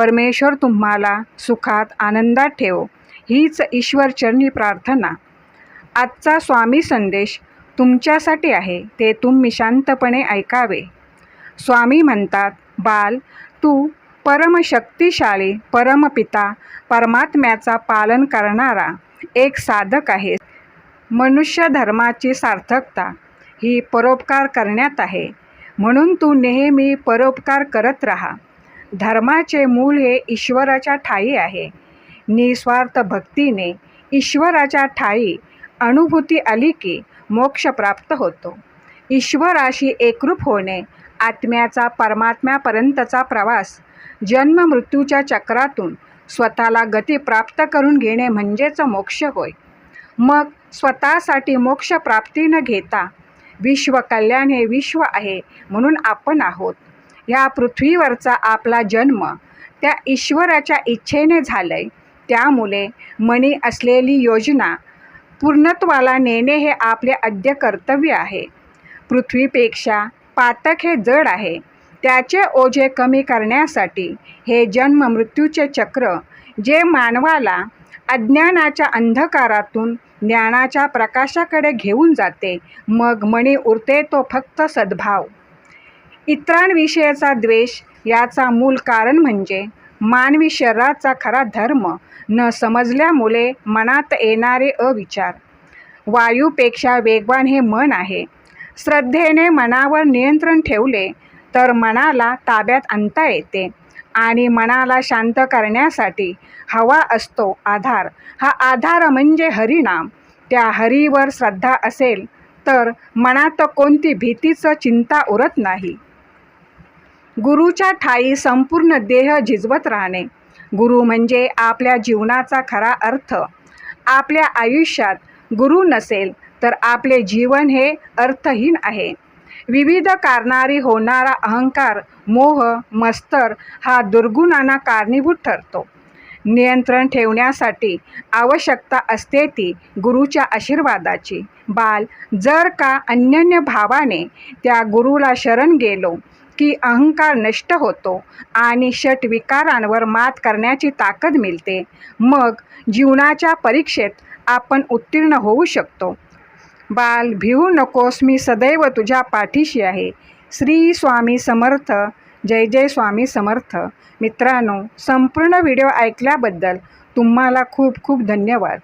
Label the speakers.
Speaker 1: परमेश्वर तुम्हाला सुखात आनंदात ठेवो. हीच ईश्वरचरणी प्रार्थना. आजचा स्वामी संदेश तुमच्यासाठी आहे ते तुम्ही शांतपणे ऐकावे. स्वामी म्हणतात बाल तू परमशक्तिशाली परमपिता परमात्म्याचा पालन करणारा एक साधक आहे मनुष्य धर्माची सार्थकता ही परोपकार करण्यात आहे. म्हणून तू नेहमी परोपकार करत राहा. धर्माचे मूल हे ईश्वराच्या ठाई आहे. निस्वार्थ भक्तीने ईश्वराच्या ठाई अनुभूती आली की मोक्ष प्राप्त होतो. ईश्वराशी एकरूप होणे आत्म्याचा परमात्म्यापर्यंतचा प्रवास जन्म मृत्यूच्या चक्रातून स्वतःला गती प्राप्त करून घेणे म्हणजेच मोक्ष होय. मग स्वतःसाठी मोक्ष प्राप्ती न घेता विश्व कल्याण हे विश्व आहे म्हणून आपण आहोत. ह्या पृथ्वीवरचा आपला जन्म त्या ईश्वराच्या इच्छेने झालंय. त्यामुळे मनी असलेली योजना पूर्णत्वाला नेणे हे आपले आद्य कर्तव्य आहे. पृथ्वीपेक्षा पातक हे जड आहे. त्याचे ओझे कमी करण्यासाठी हे जन्म मृत्यूचे चक्र जे मानवाला अज्ञानाच्या अंधकारातून ज्ञानाच्या प्रकाशाकडे घेऊन जाते मग मणी उरते तो फक्त सद्भाव. इतरांविषयीचा द्वेष याचा मूल कारण म्हणजे मानवी शरीराचा खरा धर्म न समजल्यामुळे मनात येणारे अविचार. वायूपेक्षा वेगवान हे मन आहे. श्रद्धेने मनावर नियंत्रण ठेवले तर मनाला ताब्यात आणता येते आणि मनाला शांत करण्यासाठी हवा असतो आधार. हा आधार म्हणजे हरिनाम. त्या हरीवर श्रद्धा असेल तर मनात कोणती भीतीचं चिंता उरत नाही. गुरुच्या ठाई संपूर्ण देह झिजवत राहणे. गुरु म्हणजे आपल्या जीवनाचा खरा अर्थ. आपल्या आयुष्यात गुरु नसेल तर आपले जीवन हे अर्थहीन आहे. विविध कारणारी होणारा अहंकार मोह मस्तर हा दुर्गुणांना कारणीभूत ठरतो. नियंत्रण ठेवण्यासाठी आवश्यकता असते ती गुरुच्या आशीर्वादाची. बाल जर का अन्यन्य भावाने त्या गुरुला शरण गेलो की अहंकार नष्ट होतो आणि षट विकारांवर मात करण्याची ताकद मिळते. मग जीवनाच्या परीक्षेत आपण उत्तीर्ण होऊ शकतो. बाल भिवू नकोस मी सदैव तुझ्या पाठीशी आहे. श्री स्वामी समर्थ जय जय स्वामी समर्थ. मित्रांनो संपूर्ण व्हिडिओ ऐकल्याबद्दल तुम्हाला खूप खूप धन्यवाद.